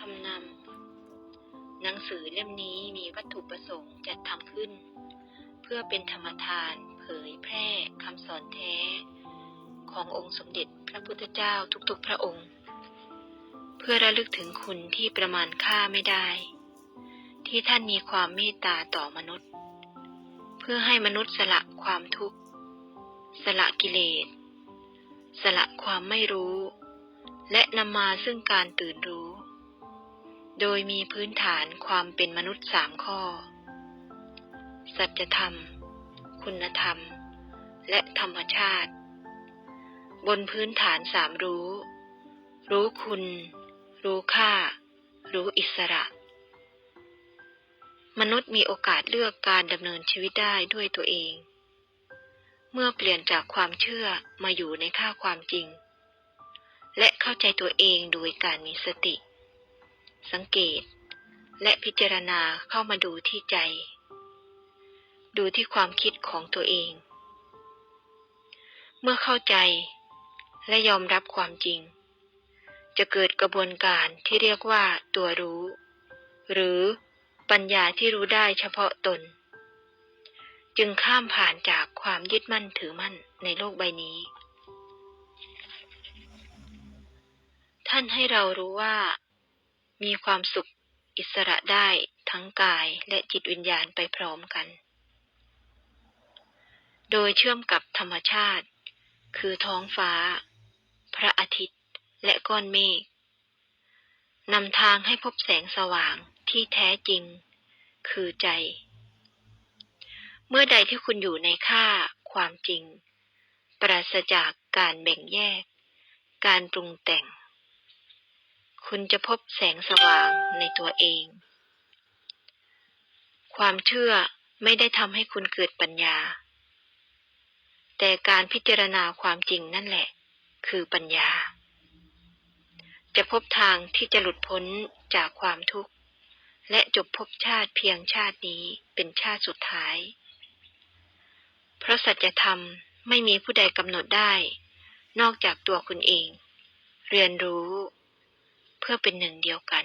คำนำ หนังสือเล่มนี้มีวัตถุประสงค์จัดทำขึ้น เพื่อเป็นธรรมทานเผยแพร่คำสอนแท้ ขององค์สมเด็จพระพุทธเจ้าทุกๆพระองค์ เพื่อระลึกถึงคุณที่ประมาณค่าไม่ได้ ที่ท่านมีความเมตตาต่อมนุษย์ เพื่อให้มนุษย์สละความทุกข์ สละกิเลส สละความไม่รู้และนำมาซึ่งการตื่นรู้ โดยมีพื้นฐานความเป็นมนุษย์สามข้อ สัจธรรม คุณธรรม และธรรมชาติ บนพื้นฐานสามรู้ รู้คุณ รู้ค่า รู้อิสระ มนุษย์มีโอกาสเลือกการดำเนินชีวิตได้ด้วยตัวเอง เมื่อเปลี่ยนจากความเชื่อมาอยู่ในค่าความจริง และเข้าใจตัวเองโดยการมีสติ สังเกต และพิจารณาเข้ามาดูที่ใจ ดูที่ความคิดของตัวเอง เมื่อเข้าใจและยอมรับความจริง จะเกิดกระบวนการที่เรียกว่าตัวรู้ หรือปัญญาที่รู้ได้เฉพาะตน จึงข้ามผ่านจากความยึดมั่นถือมั่นในโลกใบนี้ ท่านให้เรารู้ว่า มีความสุขอิสระได้ทั้งกายและจิตวิญญาณไปพร้อมกัน โดยเชื่อมกับธรรมชาติ คือท้องฟ้า พระอาทิตย์ และก้อนเมฆนำทางให้พบแสงสว่างที่แท้จริง คือใจ เมื่อใดที่คุณอยู่ในค่าความจริง ปราศจากการแบ่งแยก การปรุงแต่ง คุณจะพบแสงสว่างในตัวเอง ความเชื่อไม่ได้ทำให้คุณเกิดปัญญา แต่การพิจารณาความจริงนั่นแหละ คือปัญญา จะพบทางที่จะหลุดพ้นจากความทุกข์ และจบภพชาติเพียงชาตินี้เป็นชาติสุดท้าย เพราะสัจธรรมไม่มีผู้ใดกำหนดได้ นอกจากตัวคุณเอง เรียนรู้ พื่อเป็นหนึ่งเดียวกัน